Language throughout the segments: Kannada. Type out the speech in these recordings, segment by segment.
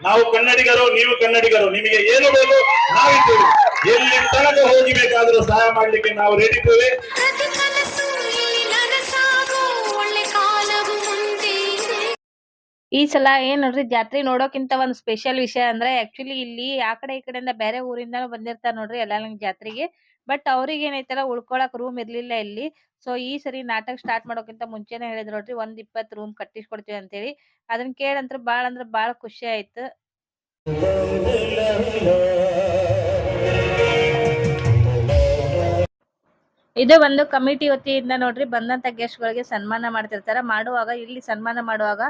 ನಾವು ಕನ್ನಡಿಗರು ನೀವು ಕನ್ನಡಿಗರು ನಿಮಗೆ ಏನು ಬೇಕು ನಾವಿದ್ದೇವೆ. ಎಲ್ಲಿ ತನಕ ಹೋಗಿಬೇಕಾದ್ರೂ ಸಹಾಯ ಮಾಡ್ಲಿಕ್ಕೆ ನಾವು ರೆಡಿ ಇದ್ದೇವೆ. ಈ ಸಲ ಏನ್ ನೋಡ್ರಿ ಜಾತ್ರೆ ನೋಡೋಕ್ಕಿಂತ ಒಂದ್ ಸ್ಪೆಷಲ್ ವಿಷಯ ಅಂದ್ರೆ ಆಕ್ಚುಲಿ ಇಲ್ಲಿ ಆ ಕಡೆ ಈ ಕಡೆಯಿಂದ ಬೇರೆ ಊರಿಂದ ಬಂದಿರ್ತಾರ ನೋಡ್ರಿ ಎಲ್ಲಾಲಂಗ್ ಜಾತ್ರೆಗೆ. ಬಟ್ ಅವ್ರಿಗೆ ಏನೈತಲ್ಲ ಉಳ್ಕೊಳಕ್ ರೂಮ್ ಇರ್ಲಿಲ್ಲ ಇಲ್ಲಿ. ಸೊ ಈ ಸರಿ ನಾಟಕ ಸ್ಟಾರ್ಟ್ ಮಾಡೋಕ್ಕಿಂತ ಮುಂಚೆನೆ ಹೇಳಿದ್ರು ನೋಡ್ರಿ, ಒಂದ್ ಇಪ್ಪತ್ ರೂಮ್ ಕಟ್ಟಿಸ್ಕೊಡ್ತೀವಿ ಅಂತೇಳಿ. ಅದನ್ನ ಕೇಳಂತ್ರ ಬಾಳ ಅಂದ್ರ ಬಾಳ ಖುಷಿ ಆಯ್ತು. ಇದು ಒಂದು ಕಮಿಟಿ ವತಿಯಿಂದ ನೋಡ್ರಿ, ಬಂದಂತ ಗೆಸ್ಟ್ ಗಳಿಗೆ ಸನ್ಮಾನ ಮಾಡ್ತಿರ್ತಾರ. ಮಾಡುವಾಗ, ಇಲ್ಲಿ ಸನ್ಮಾನ ಮಾಡುವಾಗ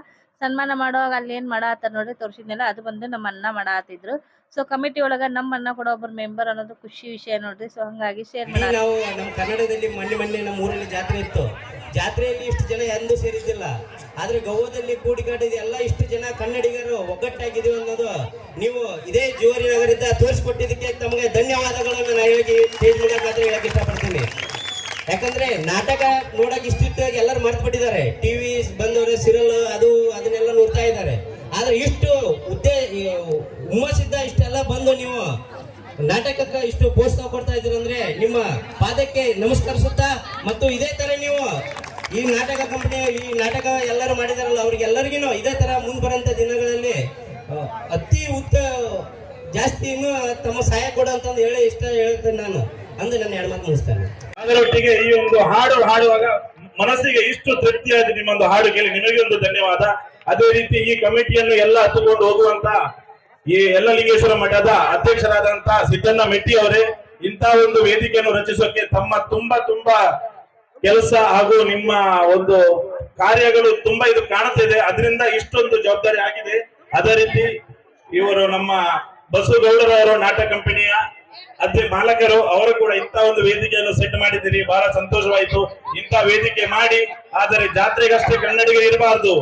ಸನ್ಮಾನ ಮಾಡುವಾಗ ಅಲ್ಲಿ ಏನ್ ಮಾಡಾತ್ತಾರ ನೋಡ್ರಿ, ತೋರ್ಸಿದ್ನಲ್ಲ, ಅದು ಬಂದು ನಮ್ಮ ಅಣ್ಣ ಮಾಡಾತಿದ್ರು. ಸೊ ಕಮಿಟಿ ಒಳಗ ನಮ್ಮನ್ನ ಕೂಡ ಒಬ್ಬರು ಮೆಂಬರ್ ಅನ್ನೋದು ಖುಷಿ ವಿಷಯ ನೋಡ್ರಿ. ಸೊ ಹಂಗಾಗಿ ಶೇರ್ ನಾವು ನಮ್ಮ ಕನ್ನಡದಲ್ಲಿ ಮೊನ್ನೆ ಮೊನ್ನೆ ನಮ್ಮ ಊರಲ್ಲಿ ಜಾತ್ರೆ ಇತ್ತು. ಜಾತ್ರೆಯಲ್ಲಿ ಇಷ್ಟು ಜನ ಎಂದೂ ಸೇರಿದ್ದಿಲ್ಲ. ಆದ್ರೆ ಗೌವದಲ್ಲಿ ಕೂಡಿಕೊಂಡಿದ ಎಲ್ಲ ಇಷ್ಟು ಜನ ಕನ್ನಡಿಗರು ಒಗ್ಗಟ್ಟಾಗಿದ್ದೀವಿ ಅನ್ನೋದು ನೀವು ಇದೇ ಜೋರಿ ನಗರದಿಂದ ತೋರಿಸ್ಕೊಟ್ಟಿದ್ದಕ್ಕೆ ತಮಗೆ ಧನ್ಯವಾದಗಳನ್ನು ನಾನು ಹೇಳಿ ಸ್ಟೇಜ್ ಮೂಲಕ ಹೇಳಕ್ ಇಷ್ಟಪಡ್ತೀನಿ. ಯಾಕಂದ್ರೆ ನಾಟಕ ನೋಡಕ್ ಇಷ್ಟಿಟ್ಟಾಗಿ ಎಲ್ಲರೂ ಮರ್ತು ಬಿಟ್ಟಿದ್ದಾರೆ ಟಿವಿ ಬಂದವರು ಸಿರಲ್ ಅದು ಅದನ್ನೆಲ್ಲ ನೋಡ್ತಾ ಇದ್ದಾರೆ ಆದ್ರೆ ಇಷ್ಟು ಉದ್ದೇ ಈ ಹುಮ್ಮಸ್ಸಿದ್ದ ಇಷ್ಟೆಲ್ಲ ಬಂದು ನೀವು ನಾಟಕಕ್ಕೆ ಇಷ್ಟು ಪ್ರೋತ್ಸಾಹ ಕೊಡ್ತಾ ಇದ್ದೀರಂದ್ರೆ ನಿಮ್ಮ ಪಾದಕ್ಕೆ ನಮಸ್ಕರಿಸುತ್ತಾ ಮತ್ತು ಇದೇ ತರ ನೀವು ಈ ನಾಟಕ ಕಂಪನಿ ಈ ನಾಟಕ ಎಲ್ಲರೂ ಮಾಡಿದಾರಲ್ಲ ಅವ್ರಿಗೆಲ್ಲರಿಗೂ ಇದೇ ತರ ಮುಂದೆ ದಿನಗಳಲ್ಲಿ ಅತಿ ಉತ್ತ ಜಾಸ್ತಿ ತಮ್ಮ ಸಹಾಯ ಕೊಡು ಅಂತಂದು ಹೇಳಿ ಇಷ್ಟ ಹೇಳ್ತೇನೆ ನಾನು. ಅಂದ್ರೆ ನನ್ನ ಎರಡು ಮಾತು ಮುಗಿಸ್ತೇನೆ. ಅದರೊಟ್ಟಿಗೆ ಈ ಒಂದು ಹಾಡು ಹಾಡುವಾಗ ಮನಸ್ಸಿಗೆ ಇಷ್ಟು ತೃಪ್ತಿ ತೃಪ್ತಿಯಾದ ನಿಮ್ಮೊಂದು ಹಾಡು ಕೇಳಿ. ನಿಮಗೆ ಒಂದು ಧನ್ಯವಾದ. ಅದೇ ರೀತಿ ಈ ಕಮಿಟಿಯನ್ನು ಎಲ್ಲ ಹತ್ತುಕೊಂಡು ಹೋಗುವಂತ ಈ ಯಲ್ಲಲಿಂಗೇಶ್ವರ ಮಠದ ಅಧ್ಯಕ್ಷರಾದಂತಹ ಸಿದ್ದಣ್ಣ ಮೆಟ್ಟಿ ಅವರೇ, ಇಂಥ ಒಂದು ವೇದಿಕೆಯನ್ನು ರಚಿಸೋಕೆ ತಮ್ಮ ತುಂಬಾ ತುಂಬಾ ಕೆಲಸ ಹಾಗೂ ನಿಮ್ಮ ಒಂದು ಕಾರ್ಯಗಳು ತುಂಬಾ ಇದು ಕಾಣುತ್ತಿದೆ ಅದರಿಂದ ಇಷ್ಟೊಂದು ಜವಾಬ್ದಾರಿ ಆಗಿದೆ. ಅದೇ ರೀತಿ ಇವರು ನಮ್ಮ ಬಸವಗೌಡರವರು ನಾಟಕ ಕಂಪನಿಯ ಅದೇ ಮಾಲಕರು, ಅವರು ಕೂಡ ಇಂಥ ಒಂದು ವೇದಿಕೆಯನ್ನು ಸೆಟ್ ಮಾಡಿದ್ದೀರಿ. ಬಹಳ ಸಂತೋಷವಾಯಿತು. ಇಂಥ ವೇದಿಕೆ ಮಾಡಿ, ಆದರೆ ಜಾತ್ರೆಗಷ್ಟೇ ಕನ್ನಡಿಗರು ಇರಬಾರದು.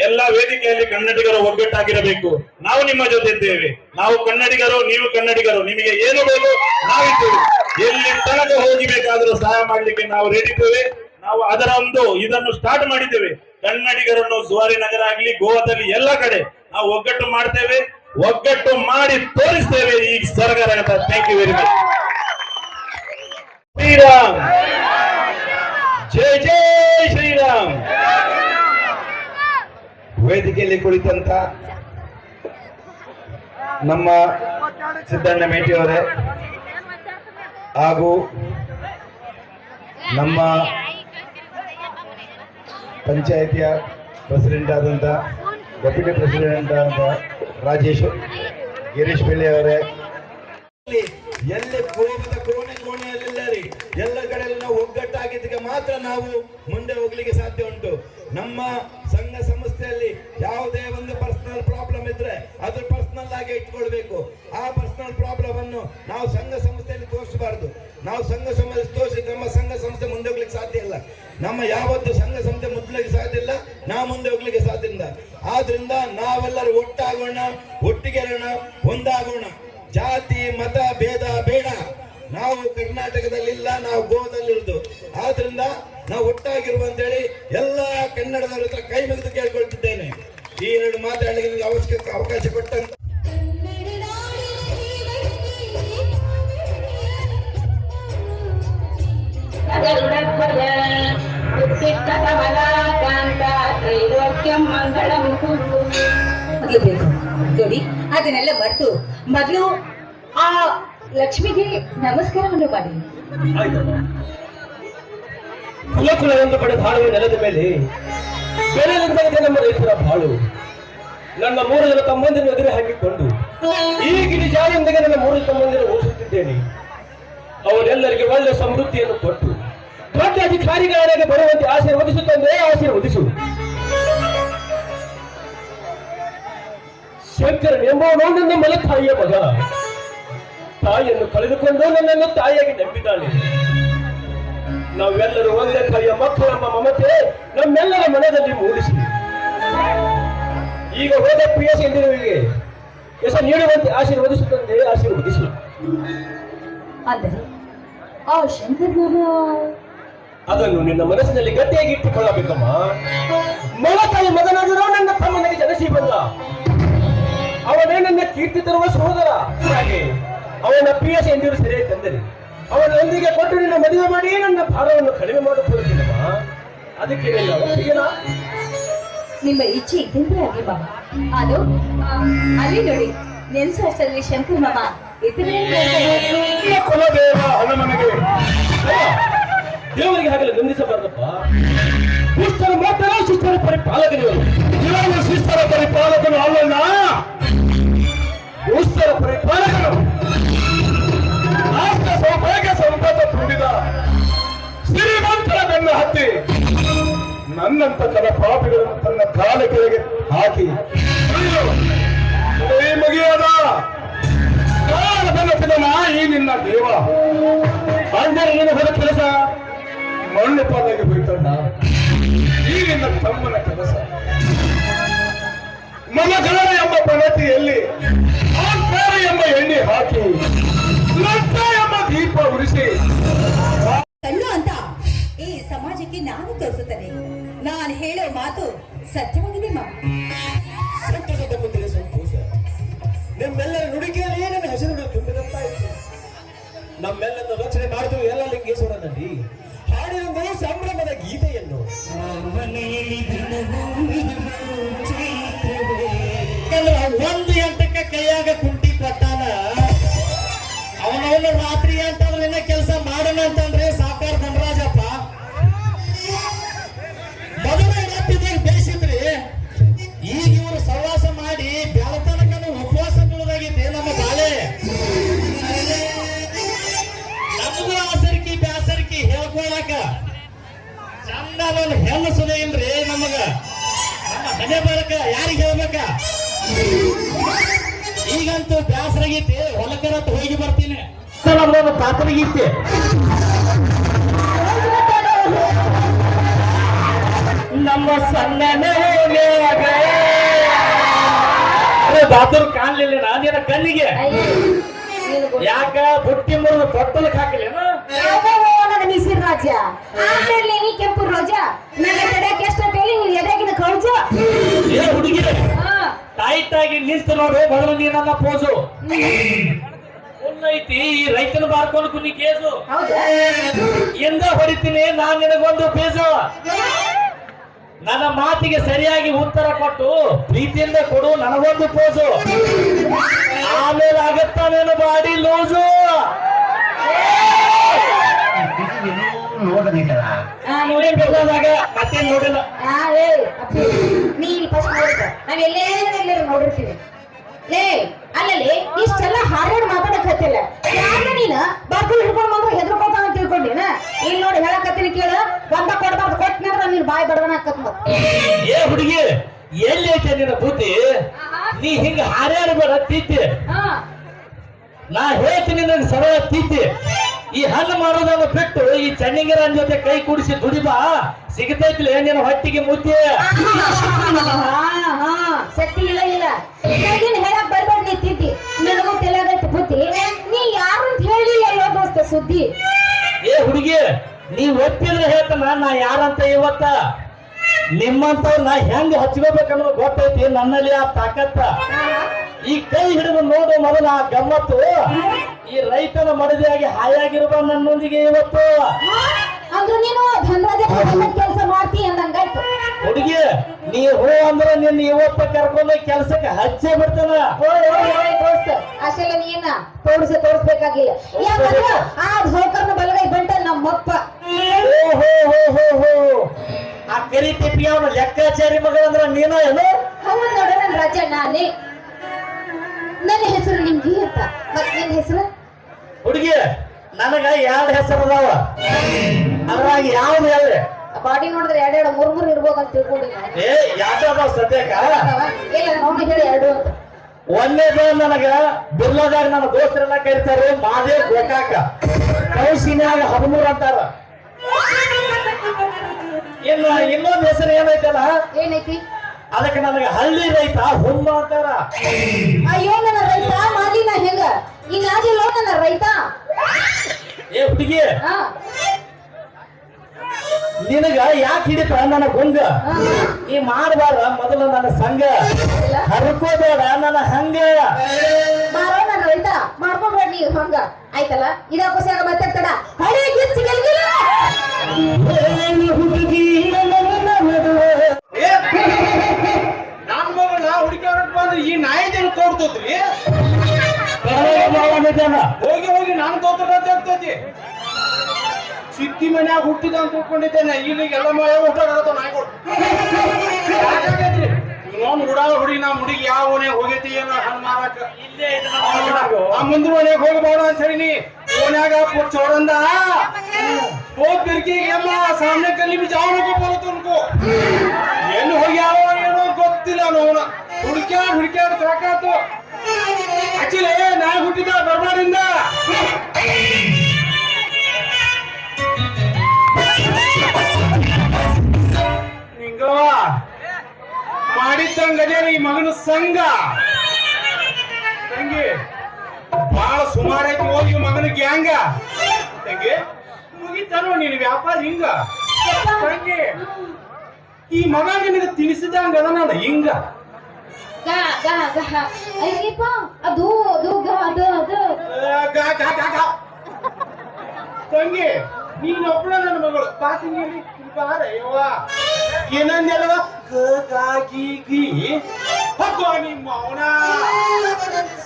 ಎಲ್ಲಾ ವೇದಿಕೆಯಲ್ಲಿ ಕನ್ನಡಿಗರು ಒಗ್ಗಟ್ಟಾಗಿರಬೇಕು. ನಾವು ನಿಮ್ಮ ಜೊತೆ ಇದ್ದೇವೆ ನಾವು ಕನ್ನಡಿಗರು, ನೀವು ಕನ್ನಡಿಗರು. ನಿಮಗೆ ಏನು ಬೇಕು ನಾವಿದ್ದೇವೆ. ಎಲ್ಲಿ ತನಕ ಹೋಗಿಬೇಕಾದ್ರೂ ಸಹಾಯ ಮಾಡ್ಲಿಕ್ಕೆ ನಾವು ರೆಡಿದ್ದೇವೆ ನಾವು ಅದರ ಒಂದು ಇದನ್ನು ಸ್ಟಾರ್ಟ್ ಮಾಡಿದ್ದೇವೆ. ಕನ್ನಡಿಗರನ್ನು ಸುವಾರಿ ನಗರ ಆಗ್ಲಿ, ಗೋವಾದಲ್ಲಿ ಎಲ್ಲ ಕಡೆ ನಾವು ಒಗ್ಗಟ್ಟು ಮಾಡ್ತೇವೆ. ಒಗ್ಗಟ್ಟು ಮಾಡಿ ತೋರಿಸ್ತೇವೆ ಈ ಸರ್ಕಾರ thank you very much Shriram. ಜೈ ಜೈ ಶ್ರೀರಾಮ್. ವೇದಿಕೆಯಲ್ಲಿ ಕುಳಿತಂತ ನಮ್ಮ ಸಿದ್ದಣ್ಣ ಮೇಟಿಯವರೇ ಹಾಗೂ ನಮ್ಮ ಪಂಚಾಯಿತಿಯ ಪ್ರೆಸಿಡೆಂಟ್ ಆದಂಥ ಡೆಪ್ಯೂಟಿ ಪ್ರೆಸಿಡೆಂಟ್ ಆದಂಥ ರಾಜೇಶ್ ಗಿರೀಶ್ ಬೆಳ್ಳಿ ಅವರೇ. ಎಲ್ಲಿ ಕೋಮದ ಕೋಣೆ ಕೋಣೆಯಲ್ಲಿಲ್ಲರಿ? ಎಲ್ಲ ಕಡೆಯಲ್ಲಿ ನಾವು ಒಗ್ಗಟ್ಟಾಗಿದ್ದಕ್ಕೆ ಮಾತ್ರ ನಾವು ಮುಂದೆ ಹೋಗ್ಲಿಕ್ಕೆ ಸಾಧ್ಯ ಉಂಟು. ನಮ್ಮ ಸಂಘ ಸಂಸ್ಥೆಯಲ್ಲಿ ಯಾವುದೇ ಒಂದು ಪರ್ಸನಲ್ ಪ್ರಾಬ್ಲಮ್ ಇದ್ರೆ ಅದು ಪರ್ಸನಲ್ ಆಗಿ ಇಟ್ಕೊಳ್ಬೇಕು. ಆ ಪರ್ಸನಲ್ ಪ್ರಾಬ್ಲಮ್ ಅನ್ನು ನಾವು ಸಂಘ ಸಂಸ್ಥೆಯಲ್ಲಿ ತೋರಿಸಬಾರ್ದು. ನಾವು ಸಂಘ ಸಂಸ್ಥೆ ತೋರಿಸಿ ನಮ್ಮ ಸಂಘ ಸಂಸ್ಥೆ ಮುಂದೆ ಹೋಗ್ಲಿಕ್ಕೆ ಸಾಧ್ಯ ಇಲ್ಲ. ನಮ್ಮ ಯಾವತ್ತು ಸಂಘ ಸಂಸ್ಥೆ ಮುಟ್ಲಿಕ್ಕೆ ಸಾಧ್ಯ ಇಲ್ಲ. ನಾವು ಮುಂದೆ ಹೋಗ್ಲಿಕ್ಕೆ ಸಾಧ್ಯ ಇಲ್ಲ. ಆದ್ರಿಂದ ನಾವೆಲ್ಲರೂ ಒಟ್ಟಾಗೋಣ ಒಟ್ಟಿಗೆ ಇರೋಣ ಒಂದಾಗೋಣ. ಜಾತಿ, ಮತ, ಭೇದ, ಬೇಡ. ನಾವು ಕರ್ನಾಟಕದಲ್ಲಿಲ್ಲ, ನಾವು ಗೋವಾದಲ್ಲಿರುದು ಆದ್ರಿಂದ ನಾವು ಒಟ್ಟಾಗಿರುವ ಅಂತೇಳಿ ಎಲ್ಲ ಕನ್ನಡದವರ ಹತ್ರ ಕೈ ಮುಗಿದು ಕೇಳ್ಕೊಳ್ತಿದ್ದೇನೆ. ಈ ಎರಡು ಮಾತಾಡಲಿಕ್ಕೆ ನಿಮಗೆ ಅವಕಾಶ ಕೊಟ್ಟಂತ ಅದನ್ನೆಲ್ಲ ಬರ್ತು ಮೊದಲು ಆ ಲಕ್ಷ್ಮಿಗೆ ನಮಸ್ಕಾರವನ್ನು ಮಾಡಿ. ಕುಲ ಎಂದು ಪಡೆದ ಹಾಳುವೆ ನೆಲದ ಮೇಲೆ ಬೆಳೆಯಲಿಂದ ನಮ್ಮ ರೈತರ ಬಾಳು ನನ್ನ ಮೂರು ಜನ ತಮ್ಮಂದಿರು ಎದುರು ಹಾಕಿಕೊಂಡು ಈ ಗಿರಿ ಜಾರಿಯೊಂದಿಗೆ ನನ್ನ ಮೂರು ತಮ್ಮಂದಿರು ಓದಿಸುತ್ತಿದ್ದೇನೆ ಅವರೆಲ್ಲರಿಗೆ ಒಳ್ಳೆ ಸಮೃದ್ಧಿಯನ್ನು ಕೊಟ್ಟು ದೊಡ್ಡ ಅಧಿಕಾರಿಗಳಾಗಿ ಬರುವಂತೆ ಆಶೀರ್ವದಿಸುತ್ತಂದೇ ಆಶೀರ್ವದಿಸು ಶಂಕರ ಎಂಬುವ ನನ್ನ ಮಲತಾಯಿಯ ಮಗ. ತಾಯಿಯನ್ನು ಕಳೆದುಕೊಂಡು ನನ್ನನ್ನು ತಾಯಿಯಾಗಿ ನಂಬಿದ್ದಾನೆ ನಾವೆಲ್ಲರೂ ಒಂದೇ ತಾಯಿಯ ಮಕ್ಕಳೆಂಬ ಮಮತೆ ನಮ್ಮೆಲ್ಲರ ಮನದಲ್ಲಿ ಮೂಡಿಸಿ. ಈಗ ಹೋದ ಪ್ರಿಯ ಸಿಂಧುವಿಗೆ ಎಸ ನೀಡುವಂತೆ ಆಶೀರ್ವದಿಸುತ್ತಂತೆ ಆಶೀರ್ವದಿಸಿ. ಆ ಅದನ್ನು ನಿನ್ನ ಮನಸ್ಸಿನಲ್ಲಿ ಗಟ್ಟಿಯಾಗಿ ಇಟ್ಟುಕೊಳ್ಳಬೇಕಮ್ಮ. ಮೊಳತಾಯಿ ಮಗನಾದರೂ ನನ್ನ ತಮ್ಮನಿಗೆ ಜನಸಿ ಬಂದ. ಅವನೇ ಕೀರ್ತಿ ತರುವ ಸಹೋದರ. ಹಾಗೆ ಅವನ ಪಿ ಎಸ್ ಎಂದಿರು ಸರಿಯಾಗಿ ತಂದರೆ ಅವನೊಂದಿಗೆ ಕೊಟ್ಟು ನಿನ್ನ ಮದುವೆ ಮಾಡಿ ನನ್ನ ಭಾರವನ್ನು ಕಡಿಮೆ ಮಾಡಿಕೊಳ್ಳುತ್ತೀನಮ್ಮ ಅದಕ್ಕೆ? ನಿಮ್ಮ ಇಚ್ಛೆ ಇದ್ದಂತೆ ಆಗಲಿ ಬಾಬಾ. ಅದು ಅಲ್ಲಿ ನೋಡಿ ನೆನ್ಸು ಅಷ್ಟರಲ್ಲಿ ಶಂಕರ್ ಮಾಮ ಈ ಕುಲದೇವ ಹನುಮನಿಗೆ ದೇವರಿಗೆ ಹಾಗೆಲ್ಲ ನಿಂದಿಸಬಾರದಪ್ಪ ಶಿಷ್ಟರು ಮಾತ್ರ ಶಿಷ್ಟರ ಪರಿಪಾಲಕರು. ಶಿಷ್ಟರ ಪರಿಪಾಲಕನು ಅಲ್ಲಣ್ಣ. ಶಿಷ್ಟರ ಪರಿಪಾಲಕನು ಹತ್ತಿ. ನನ್ನಂತ ತನ್ನ ಪಾಪಿಗಳನ್ನು ತನ್ನ ಕಾಲ ಕೆಳಗೆ ಹಾಕಿ. ಮುಗಿಯೋದ ಕೈ ಮುಗಿಯದ? ಕಾಲದನ್ನ ಈ ನಿನ್ನ ದೇವ. ಅಂದರೆ ನೀನು ಹೊರ ಕೆಲಸ? ಮಣ್ಣು ಪಾಲಾಗಿ ಹೋಯ್ತಣ್ಣ ಈ ನಿನ್ನ ತಮ್ಮನ ಕೆಲಸ. ಮಮಗಳ ಎಂಬ ಪ್ರಗತಿಯಲ್ಲಿ ಎಂಬ ಎಣ್ಣೆ ಹಾಕಿ ಎಂಬ ದೀಪ ಉರಿಸಿ ಸಮಾಜಕ್ಕೆ ನಾನು ತೋರಿಸುತ್ತೇನೆ. ನಾನು ಹೇಳೋ ಮಾತು ಸತ್ಯವಾಗಿದೆ ಮಾಮ ಸಂತಸದ ಮುಂದಿನ ಸಂತೋಷ ನಿಮ್ಮೆಲ್ಲರ ನುಡಿಕೆಯಲ್ಲಿ ನನ್ನ ಹೆಸರು ತುಂಬಿದಂತಾಯಿತು. ನಮ್ಮೆಲ್ಲರನ್ನು ರಚನೆ ಮಾಡಿದ್ರು ಎಲ್ಲ ಲಿಂಗೇಶ್ವರನಲ್ಲಿ. ಹಾಡಿರುವುದು ಸಂಭ್ರಮದ ಗೀತೆಯನ್ನು. ಒಂದು ಎಂಟಕ್ಕೆ ಕೈಯಾಗ ಕುಂಟಿ ಕೊಟ್ಟಾನ ಅವನವನು ರಾತ್ರಿ ಅಂತಂದ್ರೆ ಕೆಲಸ ಮಾಡೋಣ ಅಂತಂದ್ರೆ ಚಂದ ಹೆಣ್ಣು ಸುದೇನ್ರಿ ನಮಗ? ನಮ್ಮ ಹಣೆ ಬರಕ ಯಾರಿಗೆ ಹೇಳ್ಬೇಕ? ಈಗಂತೂ ಬ್ಯಾಸರಾಗೈತಿ ಹೊಲಕರತ್ ಹೋಗಿ ಬರ್ತೀನಿ. ನಮ್ಮದೊಂದು ಪಾತ್ರಗೀತೆ ನಮ್ಮ ಸಣ್ಣ ಬಾತುರ್ ಕಾಣ್ಲಿಲ್ಲ ನಿನ್ನ ಕಣ್ಣಿಗೆ? ಯಾಕ ಬುಟ್ಟಿ ಮುರಿದು ತೊಟ್ಟಲಕ್ಕೆ ಹಾಕಲೇನು ಮಿಸಿರ್ ರಾಜ ಆಮೇಲೆ ನೀ ಕೆಂಪು ರೋಜ. ನನ್ನ ತಡೆಯಕ್ಕೆ ಎಷ್ಟೊತ್ತೇಳಿ ನೀನ್ ಎದೆಗಿನ ಕೌಜ? ಏ ಹುಡುಗಿ ಟೈಟ್ ಆಗಿ ನಿಂತು ನೋಡು ಬದಲು ನೀ ನನ್ನ ಪೋಸು ಐತಿ ಈ ರೈತನ ಬಾರ್ಕೊಂಡು ಕುನಿ ಕೇಸು. ಹೌದಾ? ಎಂದ ಹೊಡಿತೀನಿ ನಾನ್ ನಿನಗೊಂದು ಪೇಸು ನನ್ನ ಮಾತಿಗೆ ಸರಿಯಾಗಿ ಉತ್ತರ ಕೊಟ್ಟು ಪ್ರೀತಿಯಿಂದ ಕೊಡು ನನಗೊಂದು ಪೋಸು ಆಮೇಲೆ ಆಗತ್ತಾನೇನು ಬಾಡಿ ಲೂಸು? ನೋಡಿ. ಬೆಳ್ಳದಾಗ ಮತ್ತೆ ನೋಡಿಲ್ಲ. ಆ, ಏ, ಅಪ್ಪಿ, ನೀ ಫಸ್ಟ್ ನೋಡಿದ ನಾವ್ ಎಲ್ಲೇ ಎಲ್ಲರೂ ನೋಡಿರ್ತೀವಿ. ಲೇ ಅಲ್ಲಲ್ಲಿ ಇಷ್ಟೆಲ್ಲ ಹಾರಾಡ್ ಮಾತಾಡಕತ್ತಿಲ್ಲ ಯಾರ ನೀನ? ಬಾಕಲ್ ಹಿಡ್ಕೊಂಡ್ ಬಂದ್ರೆ ಹೆದರ್ಕೋತ ಅಂತ ತಿಳ್ಕೊಂಡಿನ ಇಲ್ಲಿ ನೋಡಿ ಹೇಳಕತ್ತೀನಿ ಕೇಳ. ಬಂದ ಕೊಡ್ಬಾರ್ದು ಕೊಟ್ಟನಂದ್ರ ನೀನ್ ಬಾಯಿ ಬಡವನ ಹಾಕತ್ ಏ ಹುಡುಗಿ ಎಲ್ಲಿ ಐತೆ ನಿನ್ನ ಬುದ್ಧಿ? ನೀ ಹಿಂಗ ಹಾರ್ಯಾಡಬೇಡ ಬೇಡ ಹಾ. ನಾ ಹೇಳ್ತೀನಿ ನನ್ ಸರಳ ತಿದ್ದಿ ಈ ಹಣ್ಣು ಮಾಡೋದನ್ನು ಬಿಟ್ಟು ಈ ಚನ್ನಿಂಗರನ್ ಜೊತೆ ಕೈ ಕೂಡಿಸಿ ದುಡಿಬಾ ಸಿಗತೈತಿಲ್ಲ ನಿನ್ನ ಹೊಟ್ಟಿಗೆ ಮುದ್ದೆ. ಹಾ ಹಾ. ಶಕ್ತಿ ಇಲ್ಲ ಇಲ್ಲ. ಹೇಳಕ್ ಬರ್ಬೇಡ ನೀ ತಿದ್ದಿ. ನನಗೂ ತಿಳಿಯೋದೈತಿ ಬುದ್ಧಿ. ನೀ ಯಾರು ಅಂತ ಹೇಳಿಲ್ಲ ಅಲ್ಲೋ ದೋಸ್ತ ಸುದ್ದಿ. ಏ ಹುಡುಗಿ ನೀ ಒಪ್ಪಿದ್ರೆ ಹೇಳ್ತಾನ ನಾ ಯಾರಂತ ಇವತ್ತ? ನಿಮ್ಮಂತವ್ ನಾ ಹೆಂಗ್ ಹಚ್ಕೋಬೇಕನ್ನೋದು ಗೊತ್ತೈತಿ ನನ್ನಲ್ಲಿ ಆ ತಾಕತ್ತ. ಈ ಕೈ ಹಿಡಿದು ನೋಡು ಮೊದಲ ಆ ಗಮ್ಮತ್ತು. ಈ ರೈತನ ಮಡದಿಯಾಗಿ ಹಾಯಾಗಿರುವ ನನ್ನೊಂದಿಗೆ ಇವತ್ತು. ಅಂದ್ರೆ ನೀನು ಧನರಾಜ ಕೆಲಸ ಅಂದಂಗಾಯ್ತು. ಹುಡುಗಿ ನೀ ಹೋ ಅಂದ್ರ ನಿನ್ನ ಇವತ್ತ ಕರ್ಕೊಂಡು ಕೆಲ್ಸಕ್ಕೆ ಹಚ್ಚೆ ಬಿಡ್ತಾನ. ಅಷ್ಟೆಲ್ಲ ನೀನ ತೋರಿಸಿ ತೋರಿಸ್ಬೇಕಾಗಿಲ್ಲ. ಯಾಕಂದ್ರ ಆ ಹೋಕರ್ನ ಬಲಗೈ ಬಂಟ ನಮ್ಮಪ್ಪ. ಓಹೋ ಹೋ ಹೋ ಹೋ ಹೋ. ಆ ಕರಿ ತಿಪ್ಪಿ ಅವನ ಲೆಕ್ಕಾಚಾರಿ ಮಗಳಂದ್ರ ನೀನ ಏನು? ಹೌದು ನೋಡ ನನ್ನ ರಾಜ ನಾನೇ. ನನ್ನ ಹೆಸರು ನಿಮ್ಗೆ ಅಂತ ಮತ್ತೆ ನಿನ್ ಹೆಸರು? ಹುಡುಗಿ ನನಗ ಎರಡು ಹೆಸರು ಅದಾವ. ಅದ್ರಾಗ ಯಾವ್ದು ಹೇಳ್ರಿ? ಬಾಡಿ ನೋಡಿದ್ರೆ ಎರಡೆರಡು ಮೂರ್ ಮೂರ್ ಇರ್ಬೋದು ಅಂತ ತಿಳ್ಕೊಂಡಿಲ್ಲ ಏ ಯಾವ್ದು ಅದಾವ ಸದ್ಯಕ್ಕ? ಇಲ್ಲ ಹೇಳಿ ಎರಡು ಅಂತ. ಒಂದೇದು ನನಗ ಬಿರ್ಲಾದಾಗ ನನ್ನ ದೋಸ್ತರೆಲ್ಲ ಕರಿತಾರ ಮಾದೇ ಗೋಕಾಕ. ಕೌಶಿನ್ಯಾಗ ಹದಿಮೂರು ಅಂತಾರ. ಇನ್ನು ಇನ್ನೊಂದು ಹೆಸರು ಏನೈತಲ್ಲ? ಏನೈತಿ? ಅದಕ್ಕೆ ನನಗೆ ಹಳ್ಳಿ ರೈತ ಹುಮ್ಮ ಅಂತಾರ ಅಯ್ಯೋ ನನ್ನ ರೈತ ಮಾಲಿನ ಹೆಂಗ? ಇನ್ನಾಗಿಲ್ಲೋ ನನ್ನ ರೈತ? ಏ ಹುಡುಗಿ ಹಾ. ನಿನಗ ಯಾಕೆ ಹಿಡಿತ ನನ್ನ ಗೊಂಗ? ಈ ಮಾಡಬಾರ ಮೊದಲು ನನ್ನ ಸಂಘ. ಹರ್ಕೋಬೇಡ ನನ್ನ ಹಂಗ. ಮಾರೋ ನನ್ನ ರೈತ ಮಾಡ್ಕೊಂಡ್ಬೇಡ ನೀವು ಹಂಗ. ಆಯ್ತಲ್ಲ? ಇದಾಗ ಖುಷಿಯಾಗ ತಡ ಹಳೆ ಗಿಚ್ಚಿ ಗೆಲ್ಗಿಲ್ಲ! ಸಿದ್ದಿ ಮನ್ಯಾಗ ಹುಟ್ಟಿದ ಅಂತ ತಿಳ್ಕೊಂಡಿದ್ದೇನೆ. ಇಲ್ಲಿ ಎಲ್ಲ ಮಳೆ ಹುಟ್ಟಾಗತ್ತ ನಾಯಿಗಳು ಇನ್ನೊಂದು ಹುಡಾಳ ಹುಡಿ ನಾ ಹುಡುಗಿ ಯಾವ ಮನೆಗೆ ಹೋಗೈತಿ ಏನೋ ಹಣ್ಣು ಮಾರಾಕ ಆ ಮುಂದೆ ಮನೆಗೆ ಹೋಗಬೇಡ ಅಂತ ಹೇಳಿನಿ ಓನ್ಯಾಗ ಚೋರಂದ. ಹೋಗ್ ಬಿರ್ಕಿಗೆ ಅಮ್ಮ ಸಾಮನೆ ಕಲ್ಲಿ ಬಿ ಜಾವ ಬರುತ್ತೆ ಅನ್ಕೋ ಎಲ್ಲಿ ಹೋಗ್ಯಾವ ಏನೋ ಗೊತ್ತಿಲ್ಲ ನೋನ ಹುಡುಕ್ಯಾಡ್ ಹುಡುಕ್ಯಾಡ್ ಸಾಕಾತು ಆಕ್ಚುಲಿ ನಾ ಹುಟ್ಟಿದ ಬರ್ಬಾರಿಂದ ನಿಂಗವ ಮಾಡಿದ್ದಂಗದೇ ಈ ಮಗನ ಸಂಘ. ತಂಗಿ ಬಹಳ ಸುಮಾರೈತಿ ಹೋಗಿ ಮಗನ ಗ್ಯಾಂಗ. ತಂಗಿ ಮುಗಿತಾನೋ ನೀನು ವ್ಯಾಪಾರ ಹಿಂಗ. ತಂಗಿ ಈ ಮಗ ನಿನಗೆ ತಿನಿಸಿದಂಗ ನಾನು ಹಿಂಗ. ಗಾ ಗಾ ಗಾ. ಅಯ್ಯಪ್ಪ ಅದು ಅದು ಗಾ ಅದು ಅದು. ಆ, ಗಾ, ಗಾ, ಗಾ, ಗಾ. ತಂಗಿ ನೀನ್ ಒಬ್ಬಳ ನನ್ನ ಮಗಳು. ಪಾತಿ ತಂಗಿ ಬಾರ ಯವ್ವ. ಏನಂದಲ್ವ ಗ ಗಾ ನಿಮ್ಮ ಅವನ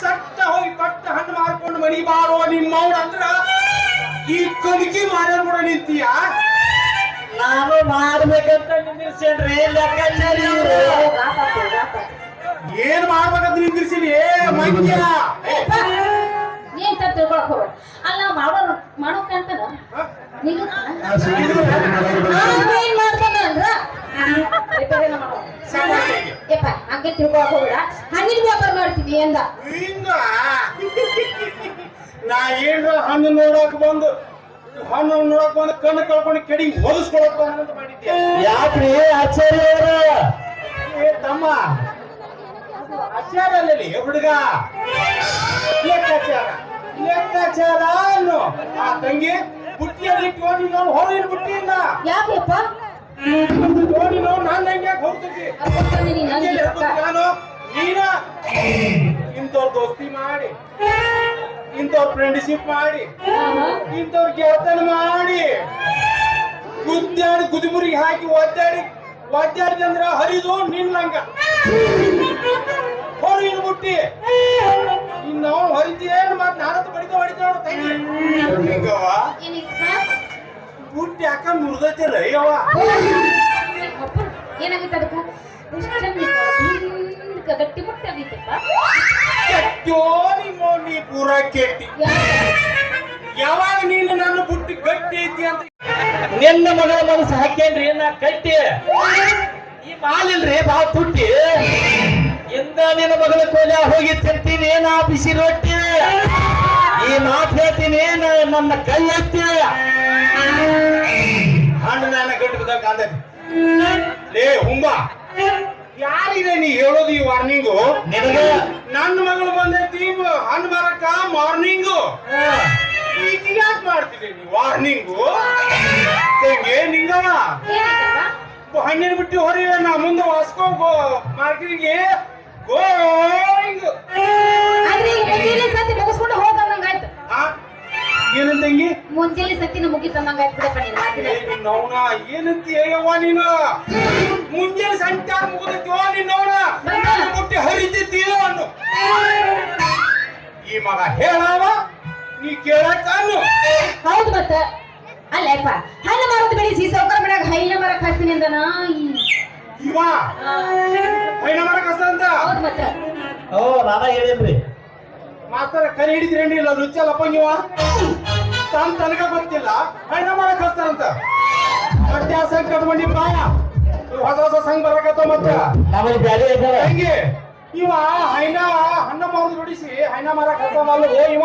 ಸಟ್ಟ ಹೋಗಿ ಕಟ್ಟ ಹಣ್ಣು ಮಾರ್ಕೊಂಡು ಮನಿ ಬಾರೋ ನಿಮ್ಮ ಅವನ ಅಂದ್ರ ಈ ಕಲಿಕೆ ಮಾರ್ಯಾರ ಕೂಡ ನಿಂತೀಯ? ನಾನು ಮಾಡ್ಬೇಕಂತ ನಿಂದಿರ್ಸೇನ್ರಿ. ಏನ್ ಮಾಡ್ಬೇಕಂತ ಮಂಗ್ಯ. ಏ, ಏನ್ ತಿಳ್ಕೊಳಕ್ ಹೋಗ್ಬೇಡ. ಅಲ್ಲ ಮಾಡೋ ಮಾಡೋಕಂತನ ಹ? ಹಿಂಗ ನಾ ಏನ್ರ ಹಣ್ಣು ನೋಡಕ್ ಬಂದು ಹಣ್ಣು ನೋಡಕ್ ಬಂದು ಕಣ್ಣು ಕಳ್ಕೊಂಡು ಕೆಡಿ ಹೊಲಿಸ್ಕೊಳ್ತಾನ ಅಂತ ಮಾಡಿದ್ದೆ. ಯಾಕ್ರಿ ಆಚಾರ್ಯ ಅವ್ರ ಏ ತಮ್ಮ ಆಚಾರ ಅಲ್ಲಿ ಹುಡುಗ? ಲೆಕ್ಕಾಚಾರ ಲೆಕ್ಕಾಚಾರ ಅನ್ನು. ಆ ತಂಗಿ ಬುಟ್ಟಿಯಲ್ಲಿ ಇಟ್ಕೊಂಡು ನಾನು ಹೊರಗಿನ ಬುಟ್ಟಿಯಿಂದ. ಯಾಕಪ್ಪ ನೋಡಿ ನಾವು ನಾನು ಹೆಂಗೆ ಅರ್ಕೊಂತಾನೆ ನೀನ್ ಮಾಡಿ. ಇಂಥವ್ರ ಫ್ರೆಂಡ್ಶಿಪ್ ಮಾಡಿ. ಇಂಥವ್ರ ಗೆಳತನ ಮಾಡಿ. ಗುದ್ದಾಡಿ ಗುದಿಮುರಿಗೆ ಹಾಕಿ ಒದ್ದಾಡಿ. ಒದ್ದಾಡಿ ಅಂದ್ರ ಹರಿದು ನಿನ್ನಂಗ ಹೊರಗಿನ ಬುಟ್ಟಿ. ಇನ್ನು ನಾವು ಹರಿದೇನು ಮತ್ತೆ ನಾನಂತ ಬಡಿತ ಹೊಡಿತ ನೋಡು ತಂಗಿ. ಹಿಂಗವ್ವ, ಬುಟ್ಟಿ ಯಾಕ ಮುರಿದೈತಿಲ್ಲ ಏನಾಗುತ್ತೆ ಅದಕ್ಕೆ? ಗಟ್ಟಿ ಮುಟ್ಟಿ ಆಗೈತಪ್ಪ ಕೆಟ್ಟೋ ನೀ ಪೂರ ಕೆಟ್ಟಿ. ಯಾವಾಗ ನೀನು ನನ್ನ ಬುಟ್ಟಿ ಗಟ್ಟಿ ಐತಿ ಅಂತ? ನಿನ್ನ ಮಗಳ ಮನಸ್ಸು ಹಾಕೇನ್ರಿ ನಾ ಕಟ್ಟಿ? ಈ ಮಾಲಿಲ್ರಿ ಬಾ ತುಟ್ಟಿ ಇಂದ ನಿನ್ನ ಮಗಳ ಕೋಲ ಹೋಗಿ ತಿಂತೀನಿ ನಾ ಬಿಸಿ ರೊಟ್ಟಿ. ಈ ಮಾತು ಹೇಳ್ತೀನಿ ನ- ನನ್ನ ಕೈ ಎತ್ತಿ. ಹಣ್ಣು ನನ್ನ ಗಂಟು ಬಿದ್ದಾಗ ಕಾಂತೈತಿ. ಲೇ ಹುಂಬ. ಯಾರಿದೆ ನೀ ಹೇಳೋದು ಈ ವಾರ್ನಿಂಗು ನಿನಗೆ ನನ್ನ ಮಗಳು ಬಂದೈತಿ ಹಣ್ಣು ಬರಕ ಮಾರ್ನಿಂಗು ಯಾಕೆ ಮಾಡ್ತಿದ್ದೆ ನೀ ವಾರ್ನಿಂಗು ಹೆಂಗೆ ನಿಂಗವ ಏನಾಯ್ತಪ್ಪ ಹಣ್ಣಿನ ಬಿಟ್ಟು ಹೊರಿವೆ ನಾ ಮುಂದೆ ವಾಸ್ಕೋ ಗೋ ಮಾರ್ಕೆಟಿಗೆ ಗೋಯಿಂಗ್ ಮುಗಿಸ್ಕೊಂಡು ಹೋಗಂಗಾಯ್ತು ಏನಂತ ತಂಗಿ ಮುಂಜಾನೆ ಸತಿನ ಮುಗಿತಂದಂಗಾಯ್ತು ಬಿಡಪ್ಪ ನೀನು ಮಾತಿನ ನಿನ್ನವ್ನ ಏನಂತ ನೀನು? ಮುಂಜಾನೆ ಸಂಚಾರ ಮುಗಿದೈತಿವ ನಿನ್ನವನ? ಮುಟ್ಟಿ ಹರಿತೈತಿಯೋ ಅನ್ನು? ಈ ಮಗ ಹೇಳವ ನೀ ಕೇಳಕ್ಕ ಅನ್ನು? ಹೌದು ಮತ್ತ. ಅಲ್ಲಪ್ಪ ಹಣ್ಣ ಮಾರೋದು ಬೆಳೆಸಿ ಸೌಕರ್ಯ ಮನ್ಯಾಗ ಹೈನ ಮರಕ್ ಹಾಕ್ತೀನಿ ಅಂದನ ಇವ? ಹೈನ ಮಾಡಕ್ ಹಸ್ತ ಅಂತ ಹೌದು ಮತ್ತ. ಓ ನಾನ ಹೇಳಿನ್ರಿ ಮಾಸ್ತರ ಕರಿ ಹಿಡಿದ್ರೆ ಇಲ್ಲ ರುಚಲ್ಲಪ್ಪ ನೀವ? ತಾನ್ ತನಕ ಗೊತ್ತಿಲ್ಲ. ಹೈನ ಮಾಡಕ್ ಹೋಗ್ತಾರಂತ. ಮತ್ತೆ ಸಂಕಟ ಮಂಡಿ ಪಾಯ ಹೊಸ ಹೊಸ ಸಂಘ ಬರಕತ್ತ ಮತ್ತ? ನಮ್ಮಲ್ಲಿ ಹೆಂಗೆ? ಇವ ಹೈನ ಹಣ್ಣ ಮಾರು ಬಿಡಿಸಿ ಹೈನ ಮಾರಕ್ ಹತ್ತವಲ್ಲ ಓ ಇವ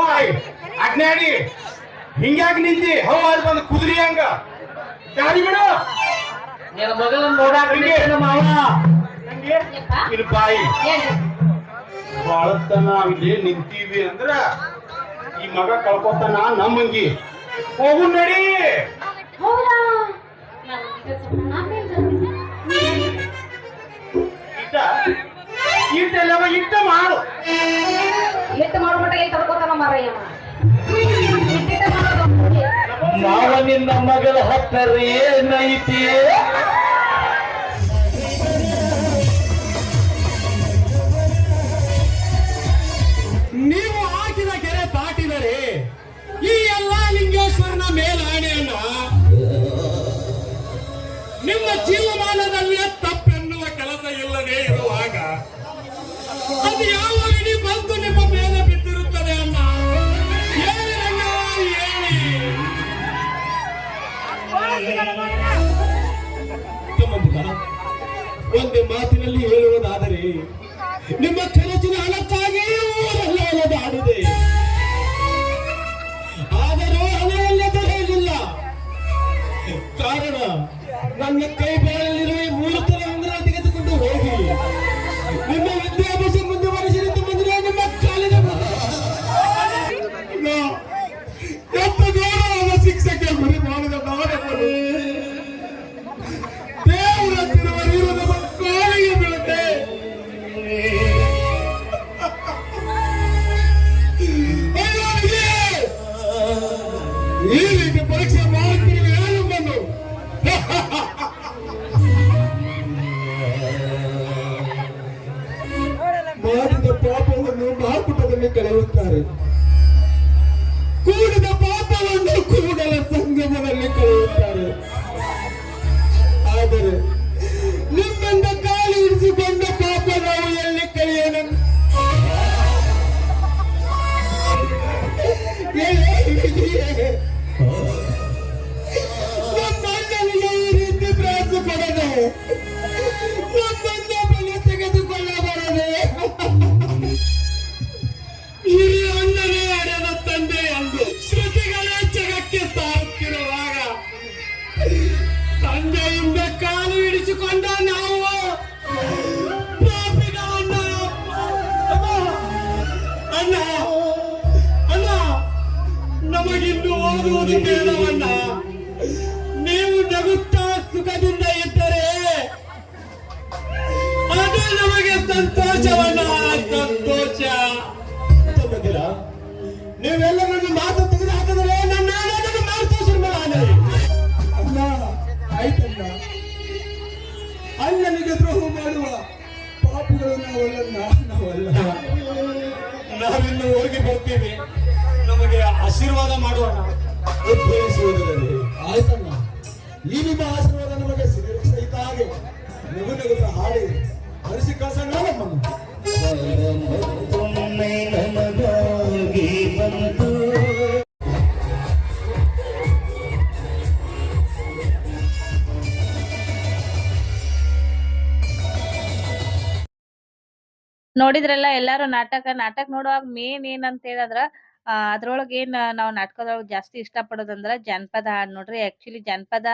ಅಜ್ಞಾಡಿ ಹಿಂಗ್ಯಾಕ್ ನಿಂತಿ? ಹೌ ಅಲ್ಲಿ ಬಂದು ಕುದುರಿ ಹಂಗ. ಗಾಡಿ ಬಿಡು? ನಿನ್ನ ಮಗಳನ್ನ ನೋಡಾಕ ನಮ್ಮ ಮಾವ. ಹಂಗೆ? ಇಲ್ಲಿ ಬಾಯಿ. ಬಾಳತನ ಇಲ್ಲಿ ನಿಂತೀವಿ ಅಂದ್ರ ಈ ಮಗ ಕಳ್ಕೊತಾನ ನಮ್ಮಂಗಿ. ಹೋಗು ನಡಿ. ಹೌದಾ? ಇಟ್ಟ ಇಟ್ಟಲ್ಲವ ಇಟ್ಟ ಮಾಡು. ಇಟ್ಟು ಮಾಡ್ಬಿಟ್ಟ ಇಲ್ಲಿ ತಡ್ಕೋತಾನ ಮಾರಯ್ಯಮ್ಮ. ಇಟ್ಟಿಟ್ಟ ಮಾಡೋದು ಮಾವ ನಿನ್ನ ಮಗಳ ಹತ್ತರ ನಿಮ್ಮ ಜೀವಮಾನದಲ್ಲಿ ತಪ್ಪೆನ್ನುವ ಕೆಲಸ ಇಲ್ಲದೆ ಇರುವಾಗ, ಅದು ಯಾವ ಇಡೀ ಬಂದು ನಿಮ್ಮ ಮೇಲೆ ಬಿದ್ದಿರುತ್ತದೆ ಅಮ್ಮ? ಒಂದೇ ಮಾತಿನಲ್ಲಿ ಹೇಳುವುದಾದರೆ, ನಿಮ್ಮ ಕನಸಿನ ನನ್ನ ಕೈ ಬೆರಳಲ್ಲಿರುವ ಮಾರ್ಪುಟದಲ್ಲಿ ಅಣ್ಣ ಅಣ್ಣ ನಮಗಿನ್ನು ಓದುವುದು ಬೇಡವಣ್ಣ ನೀವು ನಗುತ್ತಾ ಸುಖದಿಂದ ಇದ್ದರೆ ಅದೇ ನಮಗೆ ಸಂತೋಷವಣ್ಣ, ಸಂತೋಷ. ತಮ್ಮದಿರ ನೀವೆಲ್ಲ ನನ್ನ ಮಾತು ತೆಗೆದು ಹಾಕಿದರೆ ನನ್ನ ಅಣ್ಣ, ಆಯ್ತಣ್ಣ. ಅಣ್ಣನಿಗೆ ದ್ರೋಹ ಮಾಡುವ ಪಾಪಿಗಳು ನಾವಲ್ಲ ನಾವಲ್ಲ. ನಾವಿನ್ನು ಹೋಗಿ ಬರ್ತೀವಿ ನಮಗೆ ಆಶೀರ್ವಾದ ಮಾಡೋಣ ಉದ್ಭವಿಸುವುದರಲ್ಲಿ ನೋಡಿದ್ರಲ್ಲ ಎಲ್ಲಾರು ನಾಟಕ ನಾಟಕ ನೋಡುವಾಗ ಮೇನ್ ಏನಂತ ಹೇಳಿದ್ರ ಅದ್ರೊಳಗ ಏನ್ ನಾವ್ ನಾಟಕದೊಳಗ ಜಾಸ್ತಿ ಇಷ್ಟ ಪಡೋದಂದ್ರ ಜಾನಪದ ಹಾಡ್ ನೋಡ್ರಿ. ಆಕ್ಚುಲಿ ಜಾನಪದ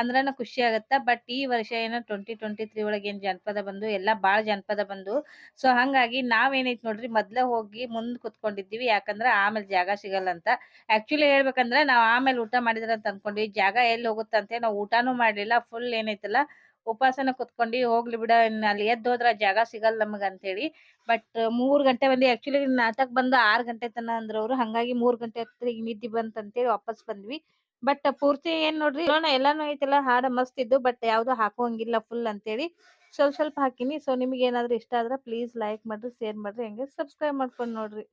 ಅಂದ್ರನ ಖುಷಿ ಆಗತ್ತ ಬಟ್ ಈ ವರ್ಷ ಏನ ಟ್ವೆಂಟಿ ಟ್ವೆಂಟಿ ತ್ರೀ ಒಳಗ ಏನ್ ಜಾನಪದ ಬಂದು, ಎಲ್ಲಾ ಬಾಳ ಜಾನಪದ ಬಂದು. ಸೊ ಹಂಗಾಗಿ ನಾವ್ ಏನೈತ್ ನೋಡ್ರಿ, ಮೊದ್ಲ ಹೋಗಿ ಮುಂದ್ ಕುತ್ಕೊಂಡಿದ್ವಿ ಯಾಕಂದ್ರ ಆಮೇಲೆ ಜಾಗ ಸಿಗಲ್ಲ ಅಂತ. ಆಕ್ಚುಲಿ ಹೇಳ್ಬೇಕಂದ್ರ ನಾವ್ ಆಮೇಲೆ ಊಟ ಮಾಡಿದ್ರ ಅಂತ ಅನ್ಕೊಂಡ್ವಿ. ಜಾಗ ಎಲ್ಲಿ ಹೋಗುತ್ತಂತೆ, ನಾವ್ ಊಟಾನು ಮಾಡ್ಲಿಲ್ಲ ಫುಲ್ ಏನೈತಲ್ಲ ಉಪವಾಸನ ಕುತ್ಕೊಂಡಿ ಹೋಗ್ಲಿ ಬಿಡ ಅಲ್ಲಿ ಎದ್ದ್ ಹೋದ್ರ ಜಾಗ ಸಿಗಲ್ಲ ನಮಗ ಅಂತ ಹೇಳಿ ಬಟ್ ಮೂರ್ ಗಂಟೆ ಬಂದು ಆಕ್ಚುಲಿ ನಾಟಕ ಬಂದು ಆರ್ ಗಂಟೆ ತನ ಅಂದ್ರ ಅವ್ರು. ಹಂಗಾಗಿ ಮೂರ್ ಗಂಟೆ ಹೊತ್ತಿಗೆ ನಿದ್ದಿ ಹೇಳಿ ವಾಪಸ್ ಬಂದ್ವಿ. ಬಟ್ ಪೂರ್ತಿ ಏನ್ ನೋಡ್ರಿ ಎಲ್ಲಾನು ಐತಲ್ಲ, ಹಾಡ ಮಸ್ತ್ ಇದ್ದು ಬಟ್ ಯಾವ್ದು ಹಾಕೋಂಗಿಲ್ಲ ಫುಲ್ ಅಂತೇಳಿ ಸ್ವಲ್ಪ ಸ್ವಲ್ಪ ಹಾಕಿನಿ. ಸೊ ನಿಮಗೆ ಏನಾದ್ರು ಇಷ್ಟ ಆದ್ರ ಪ್ಲೀಸ್ ಲೈಕ್ ಮಾಡ್ರಿ ಶೇರ್ ಮಾಡ್ರಿ, ಹಂಗೆ ಸಬ್ಸ್ಕ್ರೈಬ್ ಮಾಡ್ಕೊಂಡು ನೋಡ್ರಿ.